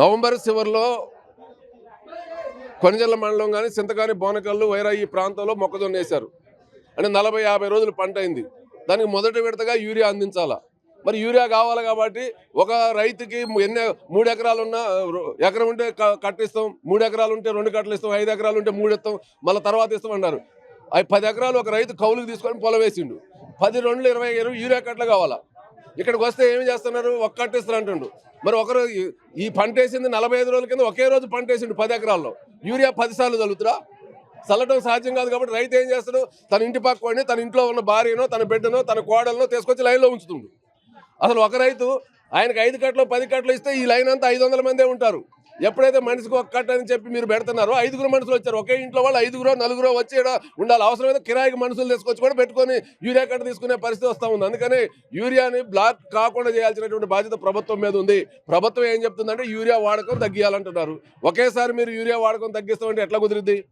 November చివరిలో కొనజల్ల మండలం కానీ చింతకాని బోనకల్లు వైరా ఈ ప్రాంతంలో మొక్కజొన్న వేశారు. అంటే నలభై యాభై రోజులు పంట అయింది. దానికి మొదటి విడతగా యూరియా అందించాలా? మరి యూరియా కావాలి కాబట్టి ఒక రైతుకి ఎన్ని మూడు ఎకరాలు ఉన్న ఎకరం ఉంటే కట్టిస్తాం మూడు ఎకరాలు ఉంటే రెండు కట్టలు ఇస్తాం ఐదు ఎకరాలు ఉంటే మూడు ఇస్తాం మళ్ళీ తర్వాత ఇస్తాం అన్నారు. అవి పది ఎకరాలు ఒక రైతు కౌలుకి తీసుకొని పొలం వేసిండు. పది రెండు ఇరవై ఇరవై యూరియా కట్టలు కావాలా? ఇక్కడికి వస్తే ఏమి చేస్తున్నారు? ఒక్క కట్టిస్తారు అంటుండు. మరి ఒకరు ఈ- పంట వేసింది నలభై ఐదు రోజుల కింద ఒకే రోజు పంట వేసిండు పది ఎకరాల్లో. యూరియా పదిసార్లు చల్లుతురా? చల్లటం సాధ్యం కాదు కాబట్టి రైతు ఏం చేస్తాడు? తన ఇంటి పక్కని తన ఇంట్లో ఉన్న భార్యనో తన బిడ్డనో తన కోడలనో తీసుకొచ్చి లైన్లో ఉంచుతుండు. అసలు ఒక రైతు ఆయనకు ఐదు కట్టలు పది కట్టలు ఇస్తే ఈ లైన్ అంతా ఐదు వందల మందే ఉంటారు. ఎప్పుడైతే మనిషికి ఒక్కటని అని చెప్పి మీరు పెడుతున్నారో ఐదుగురు మనుషులు వచ్చారు. ఒకే ఇంట్లో వాళ్ళు ఐదుగురు నలుగురు వచ్చి ఈడ ఉండాలి. అవసరమైతే కిరాయికి మనుషులు తీసుకొచ్చి కూడా పెట్టుకొని యూరియా కట్ట తీసుకునే పరిస్థితి వస్తూ ఉంది. అందుకని యూరియాని బ్లాక్ కాకుండా చేయాల్సినటువంటి బాధ్యత ప్రభుత్వం మీద ఉంది. ప్రభుత్వం ఏం చెప్తుందంటే యూరియా వాడకం తగ్గియాలంటున్నారు. ఒకేసారి మీరు యూరియా వాడకం తగ్గిస్తామంటే ఎట్లా కుదిరిద్ది?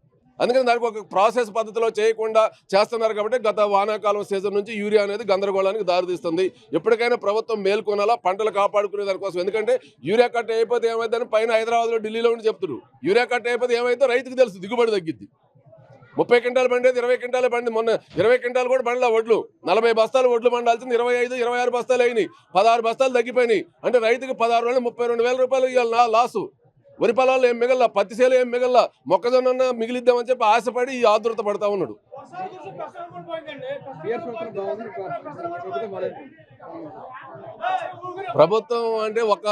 అందుకని దానికి ఒక ప్రాసెస్ పద్ధతిలో చేయకుండా చేస్తున్నారు కాబట్టి గత వానాకాలం సీజన్ నుంచి యూరియా అనేది గందరగోళానికి దారితీస్తుంది. ఎప్పటికైనా ప్రభుత్వం మేల్కొనాలా పంటలు కాపాడుకునే దానికోసం ఎందుకంటే యూరియా కట్ట అయిపోతే ఏమైందని పైన హైదరాబాద్లో ఢిల్లీలో ఉండి చెప్తున్నారు. యూరియా కట్ట అయిపోతే ఏమైతే రైతుకు తెలుసు దిగుబడి తగ్గిద్ది. ముప్పై క్వింటాలు పండేది ఇరవై క్వింటాలు పండి మొన్న ఇరవై క్వింటాలు కూడా బండ్ల వడ్లు. నలభై బస్తాలు వడ్లు పండాల్సింది ఇరవై ఐదు ఇరవై ఆరు బస్తాలు అయినాయి. పదహారు బస్తాలు తగ్గిపోయినాయి. అంటే రైతుకు పదహారు వేల ముప్పై రెండు వేల రూపాయలు ఇవాళ నా లాసు. వరి పొలాలు ఏం మిగల పత్తి చేలు ఏం మిగల మొక్కజొన్న మిగిలిద్దామని చెప్పి ఆశపడి ఈ ఆదృత పడతా ఉన్నాడు. ప్రభుత్వం అంటే ఒక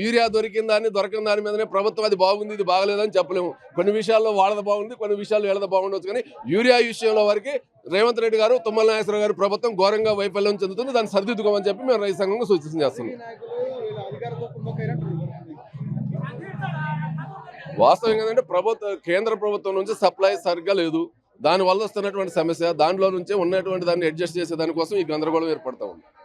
యూరియా దొరికిన దాన్ని దొరకిన దాని మీదనే ప్రభుత్వం అది బాగుంది ఇది బాగలేదని చెప్పలేము. కొన్ని విషయాల్లో వాళ్ళది బాగుంది కొన్ని విషయాల్లో వీళ్ళది బాగుండొచ్చు కానీ యూరియా విషయంలో వరకు రేవంత్ రెడ్డి గారు తుమ్మల నాగేశ్వర గారు ప్రభుత్వం ఘోరంగా వైఫల్యం చెందుతుంది దాన్ని సరిదిద్దుకోమని చెప్పి మేము రైతు సంఘంగా సూచన చేస్తున్నాం ఈ నాయకులు వీళ్ళ అధికారంతో కుమ్మక్కైనట్టు వాస్తవం ఏంటంటే ప్రభుత్వ కేంద్ర ప్రభుత్వం నుంచి సప్లై సరిగ్గా లేదు. దాని వల్ల వస్తున్నటువంటి సమస్య దాంట్లో నుంచే ఉన్నటువంటి దాన్ని అడ్జస్ట్ చేసే దానికోసం ఈ గందరగోళం ఏర్పడతా ఉంది.